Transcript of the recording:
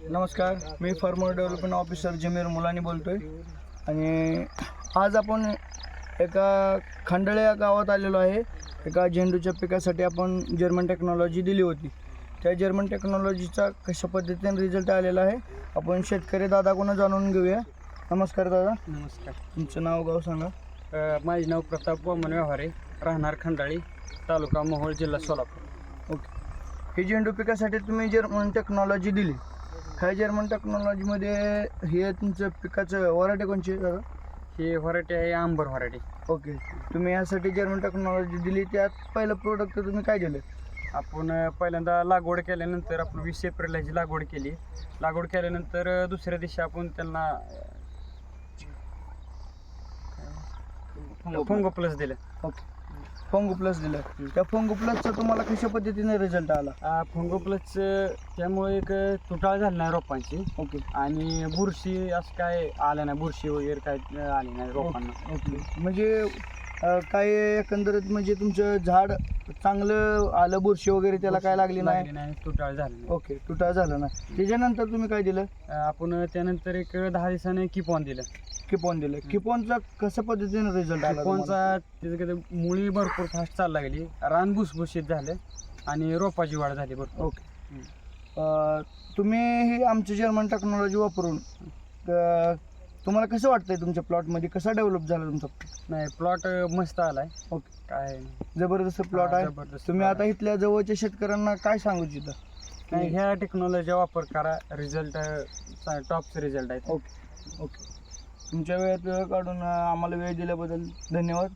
नमस्कार मी farmer development officer Jameer Mulani बोलतोय. आणि आज आपण एका खंडाळे या गावात आलेलो आहे. एका झेंडूच्या पिकासाठी आपण जर्मन टेक्नॉलॉजी दिली होती. त्या जर्मन टेक्नॉलॉजीचा कशा पद्धतीने रिझल्ट आलेला आहे आपण शेतकरी दादाकडून जाणून घेऊया. नमस्कार दादा. नमस्कार. तुमचं नाव गाव सांगा. अ, माझे नाव प्रताप वामन व्यवहारे राहणार खंडाळी तालुका मोहोळ जिल्हा सोलापूर. ओके. ही झेंडू पिकासाठी तुम्ही जर्मन टेक्नॉलॉजी दिली. ह्या जर्मन टेक्नॉलॉजीमध्ये हे तुमचं पिकाचं वराटे कोणची दादा? ही व्हरायटी आहे आंबर व्हरायटी ओके. तुम्ही यासाठी जर्मन टेक्नॉलॉजी दिली. त्यात पहिलं प्रोडक्ट तुम्ही काय दिलं? आपण अ, पहिल्यांदा लागवड केल्यानंतर आपण वीस एप्रिलला ह्याची लागवड केली लागवड केल्यानंतर अ, दुसऱ्या दिवशी आपण त्यांना फोंगो प्लस दिलं. ओके. फोंगो प्लस दिलं. त्या फोंगो प्लसचा तुम्हाला कशा पद्धतीने रिझल्ट आला? फोंगो प्लस त्यामुळे एक तुटाळ झाली नाही रोपांची. ओके. आणि बुरशी असं काय आलं नाही बुरशी वगैरे काय आली नाही रोपांना. ओके. म्हणजे काय एकंदरीत म्हणजे तुमचं झाड चांगलं आलं बुरशी वगैरे त्याला काय लागली नाही? नाही तुटाळ झाली नाही. ओके तुटा झालं ना त्याच्यानंतर तुम्ही काय दिलं? आपण त्यानंतर एक दहा दिवसाने किपॉन दिलं. किपॉन दिलं. किपॉनचा कशा पद्धतीने रिझल्ट आला? किपॉनचा त्याचं कसं मुळी भरपूर फास्ट चालला गेली रान भुसभुशीत झालं आणि रोपाची वाढ झाली भरपूर. ओके तुम्ही ही आमची जर्मन टेक्नॉलॉजी वापरून अं, तुम्हाला कसं वाटतंय तुमच्या प्लॉटमध्ये कसा डेव्हलप झाला तुमचा? नाही प्लॉट मस्त आलाय. ओके काय? जबरदस्त प्लॉट हा, आहे. जबरदस्त तुम्ही plot आता इथल्या जवळच्या शेतकऱ्यांना काय सांगू इच्छिता नाही ह्या टेक्नॉलॉजीचा वापर करा. रिझल्ट टॉपचे रिझल्ट आहेत. ओके ओके तुमच्या वेळेत वेळ काढून आम्हाला वेळ दिल्याबद्दल धन्यवाद.